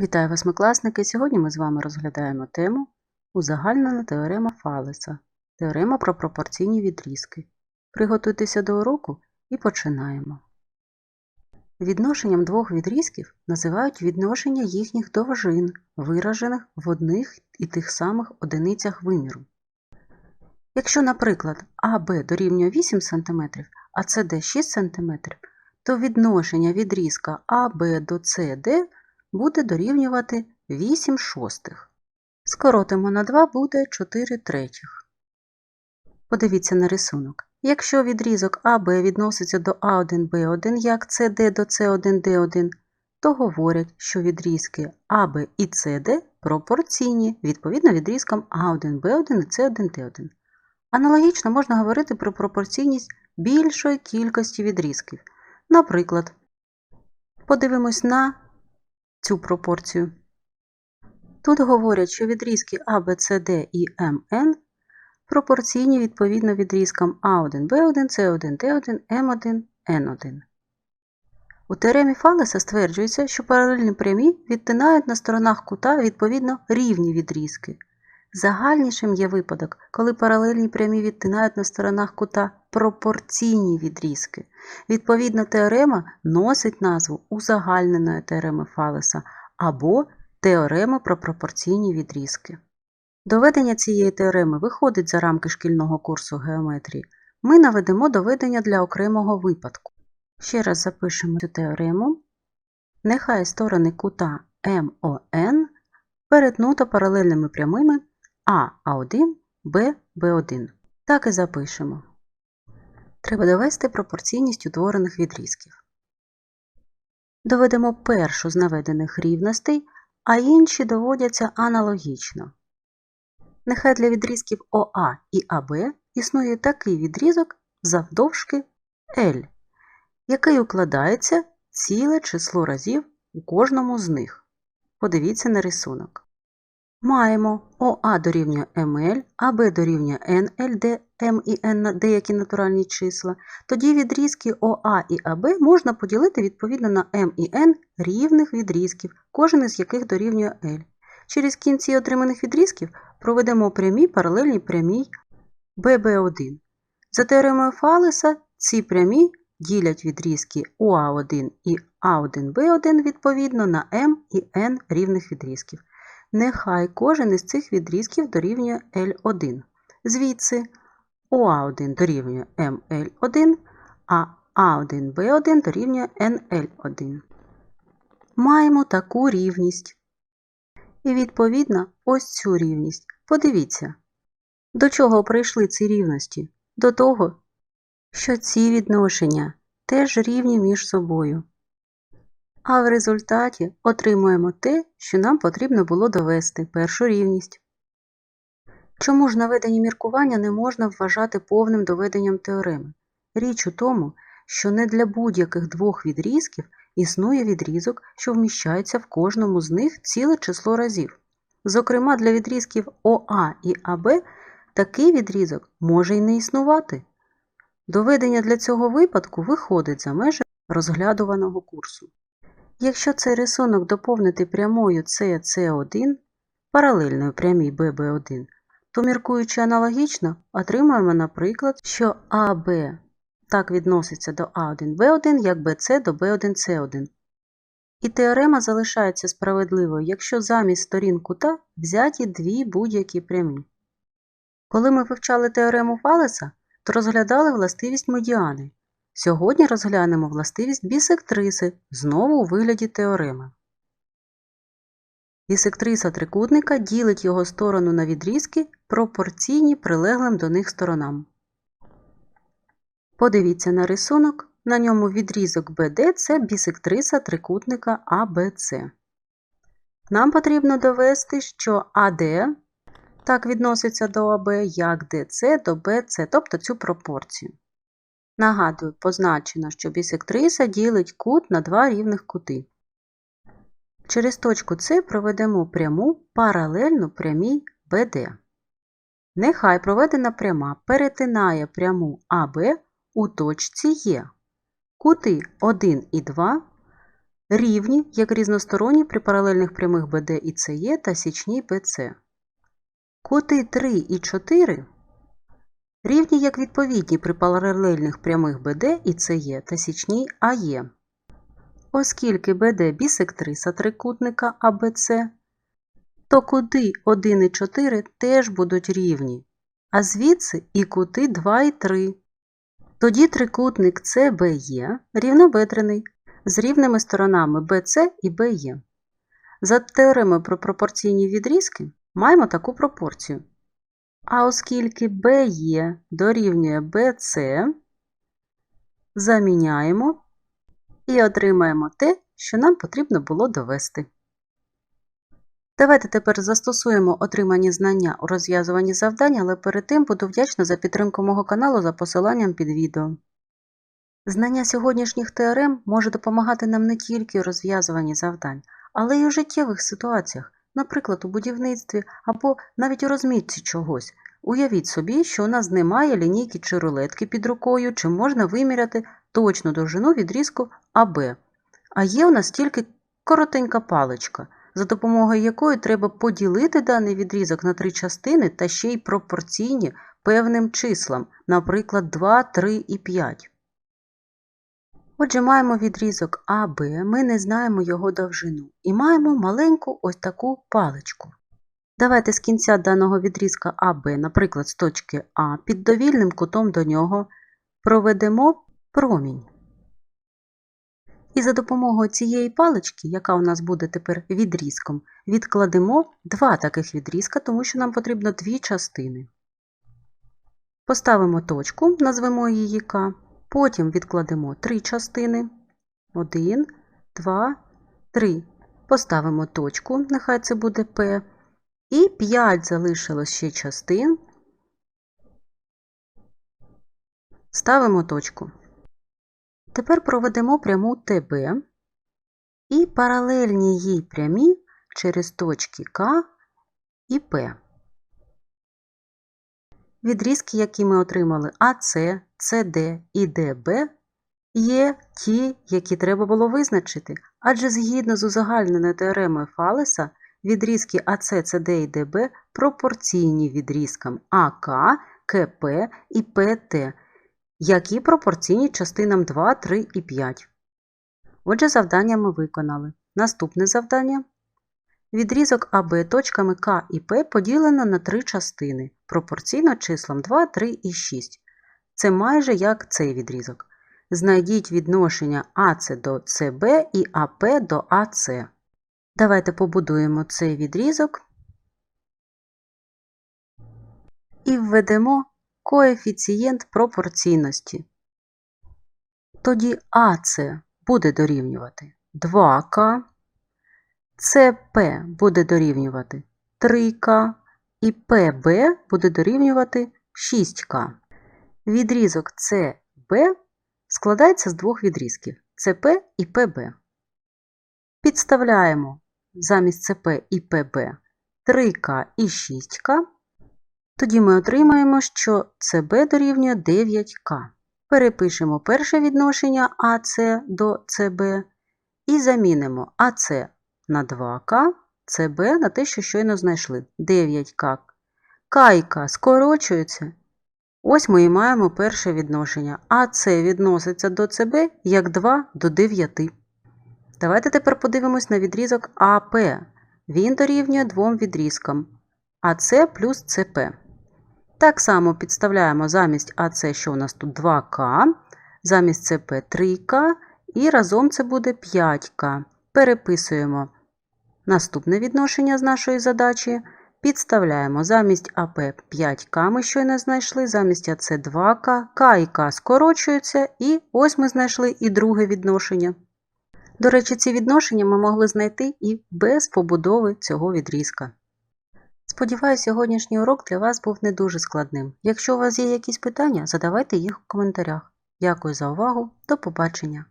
Вітаю восьмикласники! Сьогодні ми з вами розглядаємо тему Узагальнена теорема Фалеса. Теорема про пропорційні відрізки. Приготуйтеся до уроку і починаємо. Відношенням двох відрізків називають відношення їхніх довжин, виражених в одних і тих самих одиницях виміру. Якщо, наприклад, АБ дорівнює 8 см, а СД 6 см, то відношення відрізка АБ до СД буде дорівнювати 8 шостих. Скоротимо на 2 буде 4 третіх. Подивіться на рисунок. Якщо відрізок АБ відноситься до А1Б1 як CD до С1Д1, то говорять, що відрізки АБ і СД пропорційні відповідно відрізкам А1Б1 і С1Д1. Аналогічно можна говорити про пропорційність більшої кількості відрізків. Наприклад, подивимось на цю пропорцію. Тут говорять, що відрізки Д і MN пропорційні відповідно відрізкам А1, Б1, С1, Д1, М1, Н1. У теоремі Фалеса стверджується, що паралельні прямі відтинають на сторонах кута відповідно рівні відрізки. Загальнішим є випадок, коли паралельні прямі відтинають на сторонах кута пропорційні відрізки. Відповідно, теорема носить назву узагальненої теореми Фалеса або теореми про пропорційні відрізки. Доведення цієї теореми виходить за рамки шкільного курсу геометрії. Ми наведемо доведення для окремого випадку. Ще раз запишемо цю теорему. Нехай сторони кута МОН перетнуто паралельними прямими А А1, Б Б1. Так і запишемо. Треба довести пропорційність утворених відрізків. Доведемо першу з наведених рівностей, а інші доводяться аналогічно. Нехай для відрізків ОА і АБ існує такий відрізок завдовжки L, який укладається ціле число разів у кожному з них. Подивіться на рисунок. Маємо ОА дорівнює МЛ, АБ дорівнює НЛ, де М і Н деякі натуральні числа. Тоді відрізки ОА і АБ можна поділити відповідно на М і Н рівних відрізків, кожен із яких дорівнює L. Через кінці отриманих відрізків проведемо прямі паралельні прямій ББ1. За теоремою Фалеса ці прямі ділять відрізки УА1 і А1Б1 відповідно на М і Н рівних відрізків. Нехай кожен із цих відрізків дорівнює L1. Звідси ОА1 дорівнює МЛ1, а А1Б1 дорівнює НЛ1. Маємо таку рівність. І, відповідно, ось цю рівність. Подивіться, до чого прийшли ці рівності? До того, що ці відношення теж рівні між собою. А в результаті отримуємо те, що нам потрібно було довести першу рівність. Чому ж наведені міркування не можна вважати повним доведенням теореми? Річ у тому, що не для будь-яких двох відрізків існує відрізок, що вміщається в кожному з них ціле число разів. Зокрема, для відрізків ОА і АБ такий відрізок може й не існувати. Доведення для цього випадку виходить за межі розглядуваного курсу. Якщо цей рисунок доповнити прямою CC1, паралельною прямій BB1, то, міркуючи аналогічно, отримаємо, наприклад, що АБ так відноситься до А1Б1, як BC до B1C1. І теорема залишається справедливою, якщо замість сторін кута взяті дві будь-які прямі. Коли ми вивчали теорему Фалеса, то розглядали властивість медіани. Сьогодні розглянемо властивість бісектриси знову у вигляді теореми. Бісектриса трикутника ділить його сторону на відрізки, пропорційні прилеглим до них сторонам. Подивіться на рисунок. На ньому відрізок BD – це бісектриса трикутника ABC. Нам потрібно довести, що AD так відноситься до АБ, як DC до BC, тобто цю пропорцію. Нагадую, позначено, що бісектриса ділить кут на два рівних кути. Через точку С проведемо пряму паралельну прямій BD. Нехай проведена пряма перетинає пряму АБ у точці Е. Кути 1 і 2 рівні як різносторонні при паралельних прямих БД і СЕ та січній БЦ. Кути 3 і 4 рівні як відповідні при паралельних прямих БД і СЕ та січній АЕ. Оскільки БД бісектриса трикутника АБЦ, то кути 1 і 4 теж будуть рівні, а звідси і кути 2 і 3. Тоді трикутник CBE рівнобедрений з рівними сторонами BC і BE. За теоремою про пропорційні відрізки маємо таку пропорцію. А оскільки BE дорівнює BC, заміняємо і отримаємо те, що нам потрібно було довести. Давайте тепер застосуємо отримані знання у розв'язуванні завдань, але перед тим буду вдячна за підтримку мого каналу за посиланням під відео. Знання сьогоднішніх теорем може допомагати нам не тільки у розв'язуванні завдань, але й у життєвих ситуаціях, наприклад, у будівництві або навіть у розмітці чогось. Уявіть собі, що у нас немає лінійки чи рулетки під рукою, чи можна виміряти точну довжину відрізку АБ. А є у нас тільки коротенька паличка, за допомогою якої треба поділити даний відрізок на три частини та ще й пропорційні певним числам, наприклад, 2, 3 і 5. Отже, маємо відрізок АБ, ми не знаємо його довжину і маємо маленьку ось таку паличку. Давайте з кінця даного відрізка АБ, наприклад, з точки А, під довільним кутом до нього проведемо промінь. І за допомогою цієї палички, яка у нас буде тепер відрізком, відкладемо два таких відрізка, тому що нам потрібно дві частини. Поставимо точку, назвемо її К. Потім відкладемо три частини. 1, 2, 3. Поставимо точку, нехай це буде П. І 5 залишилось ще частин. Ставимо точку. Тепер проведемо пряму ТБ і паралельні їй прямі через точки К і П. Відрізки, які ми отримали АС, СД і ДБ, є ті, які треба було визначити, адже згідно з узагальненою теоремою Фалеса, відрізки АС, СД і ДБ пропорційні відрізкам АК, КП і ПТ, які пропорційні частинам 2, 3 і 5. Отже, завдання ми виконали. Наступне завдання. Відрізок АБ точками К і П поділено на три частини пропорційно числам 2, 3 і 6. Це майже як цей відрізок. Знайдіть відношення АЦ до СБ і АП до АЦ. Давайте побудуємо цей відрізок і введемо коефіцієнт пропорційності. Тоді АЦ буде дорівнювати 2К. ЦП буде дорівнювати 3К і ПБ буде дорівнювати 6К. Відрізок СБ складається з двох відрізків ЦП і ПБ. Підставляємо замість ЦП і ПБ 3К і 6К. Тоді ми отримаємо, що ЦБ дорівнює 9К. Перепишемо перше відношення АС до ЦБ і замінимо АС на 2К, ЦБ на те, що щойно знайшли 9К. К і К скорочуються. Ось ми і маємо перше відношення. АС відноситься до ЦБ як 2 до 9. Давайте тепер подивимось на відрізок АП. Він дорівнює двом відрізкам АС плюс ЦП. Так само підставляємо замість АС, що у нас тут 2К, замість ЦП 3К, і разом це буде 5К. Переписуємо наступне відношення з нашої задачі. Підставляємо замість АП 5К ми щойно знайшли, замість АЦ 2К, К і К скорочуються, і ось ми знайшли і друге відношення. До речі, ці відношення ми могли знайти і без побудови цього відрізка. Сподіваюсь, сьогоднішній урок для вас був не дуже складним. Якщо у вас є якісь питання, задавайте їх у коментарях. Дякую за увагу, до побачення!